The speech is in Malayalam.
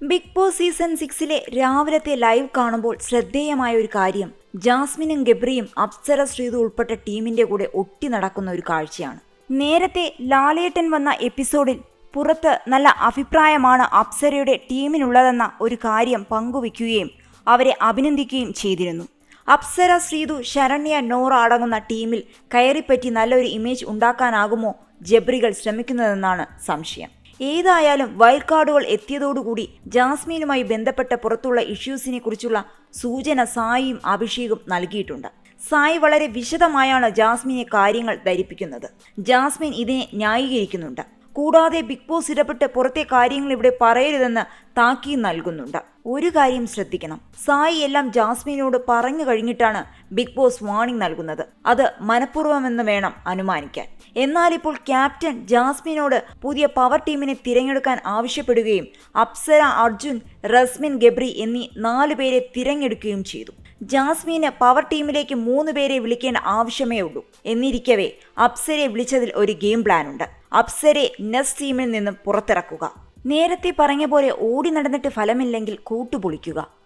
ബിഗ് ബോസ് സീസൺ സിക്സിലെ രാവിലത്തെ ലൈവ് കാണുമ്പോൾ ശ്രദ്ധേയമായ ഒരു കാര്യം. ജാസ്മിനും ഗബ്രിയും അപ്സര ശ്രീതു ഉൾപ്പെട്ട ടീമിന്റെ കൂടെ ഒട്ടി നടക്കുന്ന ഒരു കാഴ്ചയാണ്. നേരത്തെ ലാലേട്ടൻ വന്ന എപ്പിസോഡിൽ പുറത്ത് നല്ല അഭിപ്രായമാണ് അപ്സരയുടെ ടീമിനുള്ളതെന്ന ഒരു കാര്യം പങ്കുവയ്ക്കുകയും അവരെ അഭിനന്ദിക്കുകയും ചെയ്തിരുന്നു. അപ്സര ശ്രീതു ശരണ്യ നോർ അടങ്ങുന്ന ടീമിൽ കയറിപ്പറ്റി നല്ലൊരു ഇമേജ് ഉണ്ടാക്കാനാകുമോ ജബ്രികൾ ശ്രമിക്കുന്നതെന്നാണ് സംശയം. ഏതായാലും വൈൽഡ് കാർഡുകൾ എത്തിയതോടുകൂടി ജാസ്മീനുമായി ബന്ധപ്പെട്ട പുറത്തുള്ള ഇഷ്യൂസിനെ കുറിച്ചുള്ള സൂചന സായിയും അഭിഷേകും നൽകിയിട്ടുണ്ട്. സായി വളരെ വിശദമായാണ് ജാസ്മിനെ കാര്യങ്ങൾ ധരിപ്പിക്കുന്നത്. ജാസ്മിൻ ഇതിനെ ന്യായീകരിക്കുന്നുണ്ട്. കൂടാതെ ബിഗ് ബോസ് ഇടപെട്ട് പുറത്തെ കാര്യങ്ങൾ ഇവിടെ പറയരുതെന്ന് താക്കീത് നൽകുന്നുണ്ട്. ഒരു കാര്യം ശ്രദ്ധിക്കണം. സായി എല്ലാം ജാസ്മിനോട് പറഞ്ഞു കഴിഞ്ഞിട്ടാണ് ബിഗ് ബോസ് വാണിംഗ് നൽകുന്നത്. അത് മനഃപൂർവമെന്ന് വേണം അനുമാനിക്കാൻ. എന്നാൽ ഇപ്പോൾ ക്യാപ്റ്റൻ ജാസ്മിനോട് പുതിയ പവർ ടീമിനെ തിരഞ്ഞെടുക്കാൻ ആവശ്യപ്പെടുകയും അപ്സര അർജുൻ റസ്മിൻ ഗബ്രി എന്നീ നാലു പേരെ തിരഞ്ഞെടുക്കുകയും ചെയ്തു. ജാസ്മിന് പവർ ടീമിലേക്ക് മൂന്ന് പേരെ വിളിക്കേണ്ട ആവശ്യമേ ഉള്ളൂ. എന്നിരിക്കവേ അപ്സരെ വിളിച്ചതിൽ ഒരു ഗെയിം പ്ലാൻ ഉണ്ട് അപ്സരെ നെസ് ടീമിൽ നിന്നും പുറത്തിറക്കുക. നേരത്തെ പറഞ്ഞ പോലെ ഓടി നടന്നിട്ട് ഫലമില്ലെങ്കിൽ കൂട്ടുപൊളിക്കുക.